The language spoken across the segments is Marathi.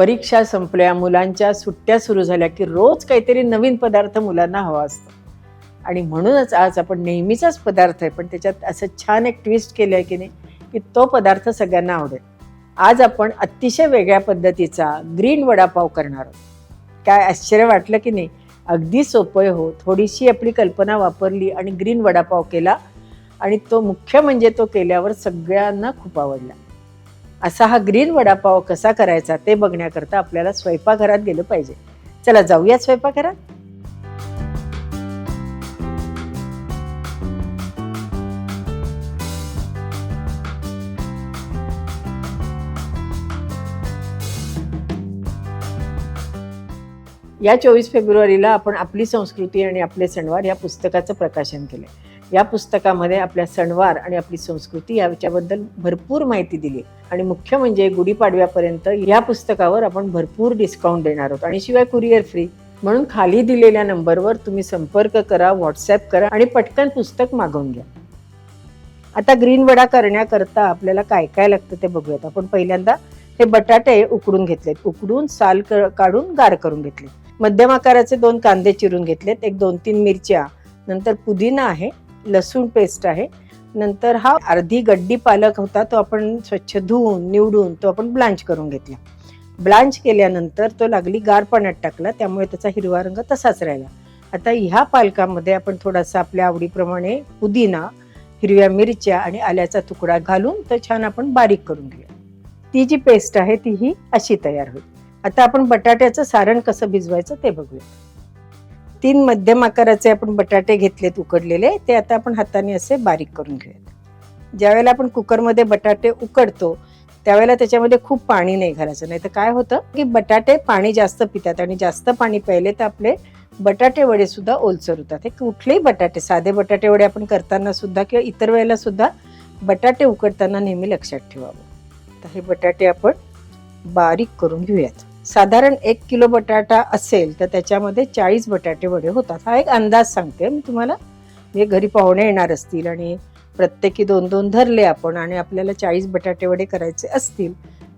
परीक्षा संपल्या मुलांच्या सुट्ट्या सुरू झाल्या की रोज काहीतरी नवीन पदार्थ मुलांना हवा असतो. आणि म्हणूनच आज आपण नेहमीचाच पदार्थ आहे पण त्याच्यात असं छान एक ट्विस्ट केलं आहे की नाही की तो पदार्थ सगळ्यांना आवडेल. आज आपण अतिशय वेगळ्या पद्धतीचा ग्रीन वडापाव करणार आहोत. काय आश्चर्य वाटलं की नाही? अगदी सोपं हो. थोडीशी आपली कल्पना वापरली आणि ग्रीन वडापाव केला. आणि तो मुख्य म्हणजे तो केल्यावर सगळ्यांना खूप आवडला. असा हा ग्रीन वडापाव कसा करायचा ते बघण्याकरता आपल्याला स्वयंपाकघरात गेलं पाहिजे. चला जाऊया स्वयंपाकघरात. या चोवीस फेब्रुवारीला आपण आपली संस्कृती आणि आपले सणवार या पुस्तकाचं प्रकाशन केलं या पुस्तकामध्ये आपल्या सणवार आणि आपली संस्कृती याच्याबद्दल भरपूर माहिती दिली. आणि मुख्य म्हणजे गुढीपाडव्यापर्यंत या पुस्तकावर आपण भरपूर डिस्काउंट देणार आहोत. आणि शिवाय कुरिअर फ्री. म्हणून खाली दिलेल्या नंबरवर तुम्ही संपर्क करा व्हॉट्सॲप करा आणि पटकन पुस्तक मागवून घ्या. आता ग्रीन वडा करण्याकरता आपल्याला काय काय लागतं ते बघूयात. आपण पहिल्यांदा हे बटाटे उकडून घेतलेत. उकडून साल क- काढून गार करून घेतले मध्यम आकाराचे दोन कांदे चिरून घेतलेत. एक दोन तीन मिरच्या. नंतर पुदिना आहे. लसूण पेस्ट आहे. नंतर हा अर्धी गड्डी पालक होता तो आपण स्वच्छ धुवून निवडून तो आपण ब्लांच करून घेतला. ब्लांच केल्यानंतर तो लागली गार पाण्यात टाकला त्यामुळे त्याचा हिरवा रंग तसाच राहिला. आता ह्या पालकामध्ये आपण थोडासा आपल्या आवडीप्रमाणे पुदिना हिरव्या मिरच्या आणि आल्याचा तुकडा घालून तो छान आपण बारीक करून घेऊया. ती जी पेस्ट आहे ती ही अशी तयार होईल. आता आपण बटाट्याचं सारण कसं भिजवायचं ते बघूया. तीन मध्यम आकाराचे आपण बटाटे घेतलेत उकडलेले ते आता आपण हाताने असे बारीक करून घेऊयात. ज्यावेळेला आपण कुकरमध्ये बटाटे उकडतो त्यावेळेला त्याच्यामध्ये खूप पाणी नाही घालायचं. नाही तर काय होतं की बटाटे पाणी जास्त पितात आणि जास्त पाणी प्यायले तर आपले बटाटे वडे सुद्धा ओलसर होतात हे कुठलेही बटाटे साधे बटाटे वडे आपण करताना सुद्धा किंवा इतर वेळेला सुद्धा बटाटे उकडताना नेहमी लक्षात ठेवावं. तर हे बटाटे आपण बारीक करून घेऊयात. साधारण एक किलो बटाटा असेल तर त्याच्यामध्ये चाळीस बटाटे वडे होतात. हा एक अंदाज सांगते. मी तुम्हाला म्हणजे घरी पाहुणे येणार असतील आणि प्रत्येकी दोन दोन धरले आपण आणि आपल्याला चाळीस बटाटे वडे करायचे असतील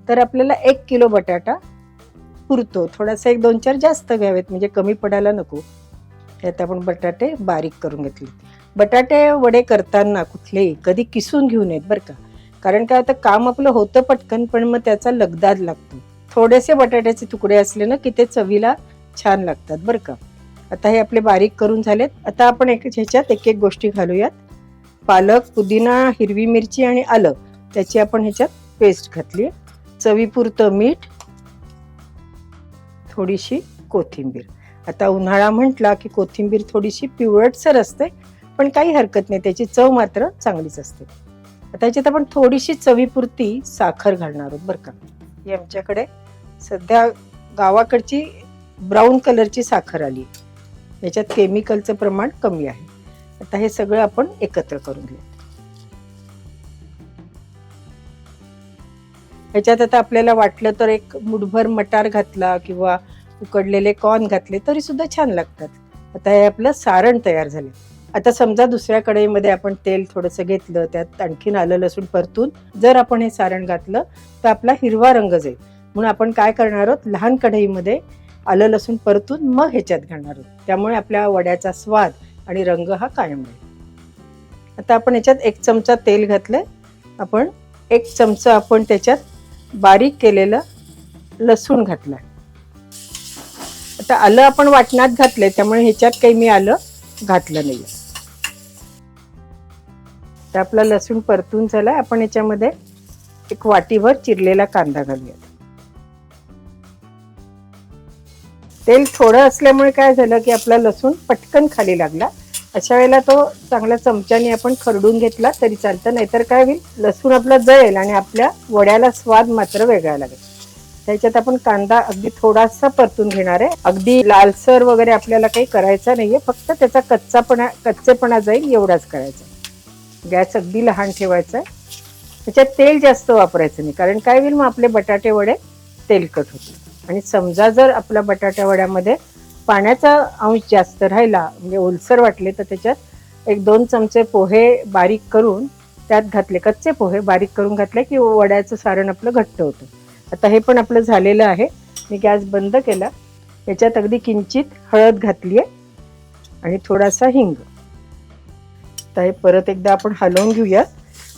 तर आपल्याला एक किलो बटाटा पुरतो. थोडासा एक दोन चार जास्त घ्यावेत म्हणजे कमी पडायला नको. यात आपण बटाटे बारीक करून घेतले. बटाटे वडे करताना कुठलेही कधी किसून घेऊ नयेत बरं का. कारण काय आता काम आपलं होतं पटकन पण मग त्याचा लगदाद लागतो. थोडेसे बटाट्याचे तुकडे असले ना की ते चवीला छान लागतात बरं का? आता हे आपले बारीक करून झालेत. आता आपण एक ह्याच्यात एक एक गोष्टी घालूयात. पालक पुदिना हिरवी मिरची आणि आलं त्याची आपण ह्याच्यात पेस्ट घातली चवीपुरतं मीठ थोडीशी कोथिंबीर. आता उन्हाळा म्हटला की कोथिंबीर थोडीशी पिवळटसर असते पण काही हरकत नाही त्याची चव मात्र चांगलीच असते. आता ह्याच्यात आपण थोडीशी चवीपुरती साखर घालणार आहोत बरं का? ही आमच्याकडे सध्या गावाकडची ब्राऊन कलरची साखर आली. याच्यात केमिकलचं प्रमाण कमी आहे. आता हे सगळं आपण एकत्र करून घेऊ. ह्याच्यात आता आपल्याला वाटलं तर एक मुठभर मटार घातला किंवा उकडलेले कॉर्न घातले तरी सुद्धा छान लागतात. आता हे आपलं सारण तयार झालं. आता समजा दुसऱ्या कढईमध्ये आपण तेल थोडंसं घेतलं त्यात आणखीन आलं लसूण परतून जर आपण हे सारण घातलं तर आपला हिरवा रंग जाईल. म्हणून आपण काय करणार आहोत? लहान कढईमध्ये आलं लसूण परतून मग ह्याच्यात घालणार आहोत. त्यामुळे आपल्या वड्याचा स्वाद आणि रंग हा कायम राहील. आता आपण याच्यात एक चमचा तेल घातलंय. आपण एक चमचा आपण त्याच्यात बारीक केलेलं लसूण घातलंय. आता आलं आपण वाटणात घातलंय त्यामुळे ह्याच्यात काही मी आलं घातलं नाही तर आपला लसूण परतून झालाय. आपण याच्यामध्ये एक वाटीभर चिरलेला कांदा घालूयात. तेल थोडं असल्यामुळे काय झालं की आपला लसूण पटकन खाली लागला. अशा वेळेला तो चांगल्या चमच्याने आपण खरडून घेतला तरी चालतं नाहीतर काय होईल? लसूण आपला जळेल आणि आपल्या वड्याला स्वाद मात्र वेगळा लागेल. त्याच्यात आपण कांदा अगदी थोडासा परतून घेणार आहे. अगदी लालसर वगैरे आपल्याला काही करायचा नाहीये फक्त त्याचा कच्चापणा कच्चेपणा जाईल एवढाच करायचा. गॅस अगदी लहान ठेवायचा आहे. त्याच्यात तेल जास्त वापरायचं नाही कारण काय होईल? मग आपले बटाटे वडे तेलकट होतील. आणि समजा जर आपल्या बटाट्या वड्यामध्ये पाण्याचा अंश जास्त राहिला म्हणजे ओलसर वाटले तर त्याच्यात एक दोन चमचे पोहे बारीक करून त्यात घातले कच्चे पोहे बारीक करून घातले की वड्याचं सारण आपलं घट्ट होतं. आता हे पण आपलं झालेलं आहे. मी गॅस बंद केला. याच्यात अगदी किंचित हळद घातली आहे आणि थोडासा हिंग. तर हे परत एकदा आपण हलवून घेऊया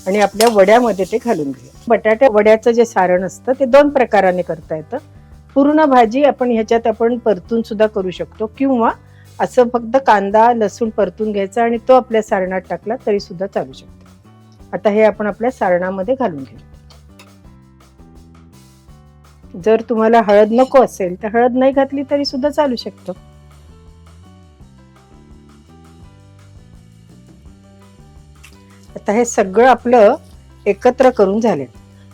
आणि आपल्या वड्यामध्ये ते घालून घेऊया. बटाट्या वड्याचं जे सारण असतं ते दोन प्रकाराने करता येतं. पूर्ण भाजी आपण ह्याच्यात आपण परतून सुद्धा करू शकतो. किंवा असं फक्त कांदा लसूण परतून घ्यायचा आणि तो आपल्या सारणात टाकला तरी सुद्धा चालू शकतो. आता हे आपण आपल्या सारणामध्ये घालून घेऊ. जर तुम्हाला हळद नको असेल तर हळद नाही घातली तरी सुद्धा चालू शकतो. आता हे सगळं आपलं एकत्र करून झाले.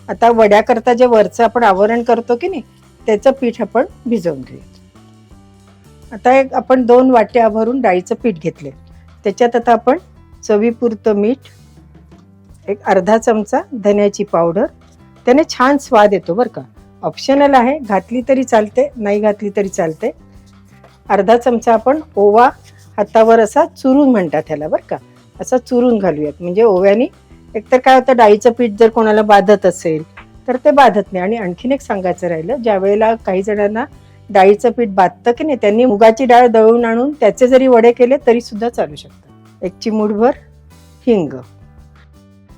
आता वड्याकरता जे वरचं आपण आवरण करतो की नाही त्याचं पीठ आपण भिजवून घेऊया. आता एक आपण दोन वाट्या भरून डाळीचं पीठ घेतले त्याच्यात आता आपण चवीपुरतं मीठ एक अर्धा चमचा धन्याची पावडर. त्याने छान स्वाद येतो बरं का. ऑप्शनल आहे घातली तरी चालते नाही घातली तरी चालते. अर्धा चमचा आपण ओवा हातावर असा चुरून म्हणतात ह्याला बरं का. असा चुरून घालूयात. म्हणजे ओव्याने एकतर काय होतं डाळीचं पीठ जर कोणाला बाधत असेल तर ते बाधत नाही. आणि आणखीन एक सांगायचं राहिलं ज्या वेळेला काही जणांना डाळीचं पीठ बाधतं की नाही त्यांनी मुगाची डाळ दळून आणून त्याचे जरी वडे केले तरी सुद्धा चालू शकतात एक चिमूटभर हिंग.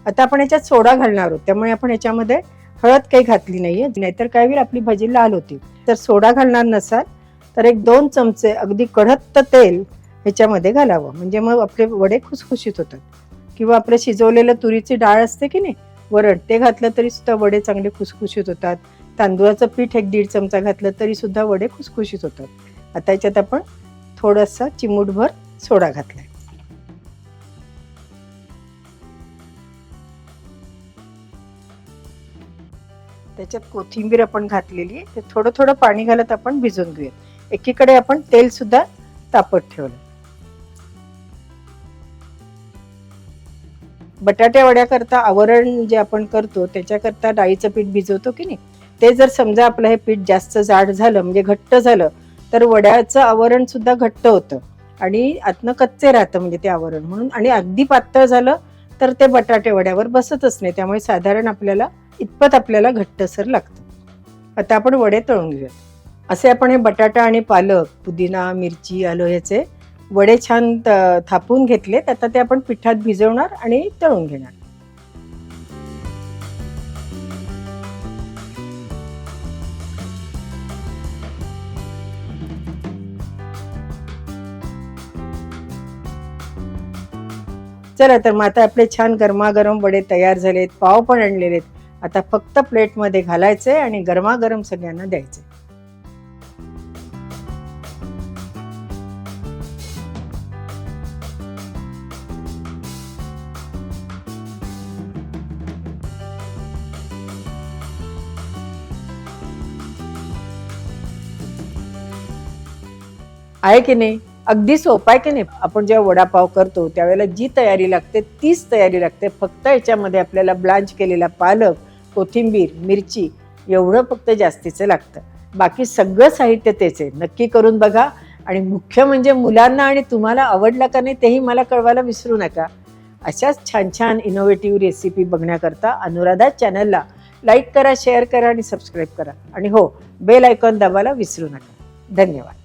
आता आपण याच्यात सोडा घालणार आहोत. त्यामुळे आपण याच्यामध्ये हळद काही घातली नाहीये. नाहीतर काय होईल आपली भजी लाल होती. तर सोडा घालणार नसाल तर एक दोन चमचे अगदी कढत्त तेल ह्याच्यामध्ये घालावं. म्हणजे मग आपले वडे खुसखुशीत होतात. किंवा आपलं शिजवलेलं तुरीची डाळ असते की नाही वरण. ते घातलं तरी सुद्धा वडे चांगले खुसखुशीत होतात. तांदूळाचं पीठ एक दीड चमचा घातलं तरी सुद्धा वडे खुसखुशीत होतात. आता याच्यात आपण थोडासा चिमूटभर सोडा घातलाय. त्याच्यात कोथिंबीर आपण घातलेली आहे. ते थोडं थोडं पाणी घालत आपण भिजवून घेऊयात. एकीकडे आपण तेल सुद्धा तापत ठेवलं. बटाट्या वड्याकरता आवरण जे आपण करतो त्याच्याकरता डाळीचं पीठ भिजवतो की नाही? ते जर समजा आपलं हे पीठ जास्त जाड झालं म्हणजे घट्ट झालं तर वड्याचं आवरण सुद्धा घट्ट होतं. आणि आतनं कच्चे राहतं म्हणजे ते आवरण म्हणून. आणि अगदी पातळ झालं तर ते बटाटे वड्यावर बसतच नाही. त्यामुळे साधारण आपल्याला इतपत आपल्याला घट्टसर लागतं. आता आपण वडे तळून घेऊयात. असे आपण हे बटाटा आणि पालक पुदिना मिरची आलो ह्याचे वडे छान त- थापून घेतलेत आता ते आपण पिठात भिजवणार आणि तळून घेणार. चला तर मग आता आपले छान गरमागरम वडे तयार झालेत पाव पण आणलेले आहेत. आता फक्त प्लेटमध्ये घालायचे आणि गरमागरम सगळ्यांना द्यायचे आहे की नाही? अगदी सोपं आहे की नाही? आपण जेव्हा वडापाव करतो त्यावेळेला जी तयारी लागते तीच तयारी लागते. फक्त याच्यामध्ये आपल्याला ब्लांच केलेला पालक कोथिंबीर मिरची एवढं फक्त जास्तीचं लागतं. बाकी सगळं साहित्य तेच आहे. नक्की करून बघा. आणि मुख्य म्हणजे मुलांना आणि तुम्हाला आवडला का नाही तेही मला कळवायला विसरू नका. अशाच छान छान इनोव्हेटिव्ह रेसिपी बघण्याकरता अनुराधा चॅनलला लाईक करा शेअर करा आणि सबस्क्राईब करा. आणि हो बेल आयकॉन दाबायला विसरू नका. धन्यवाद.